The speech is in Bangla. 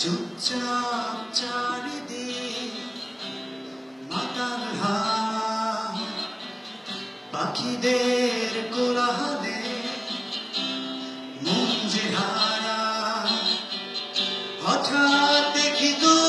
চুপচাপ চারিদিক মাতার পাখিদের কোলাহলে মন যে হারা। হঠাৎ দেখি তো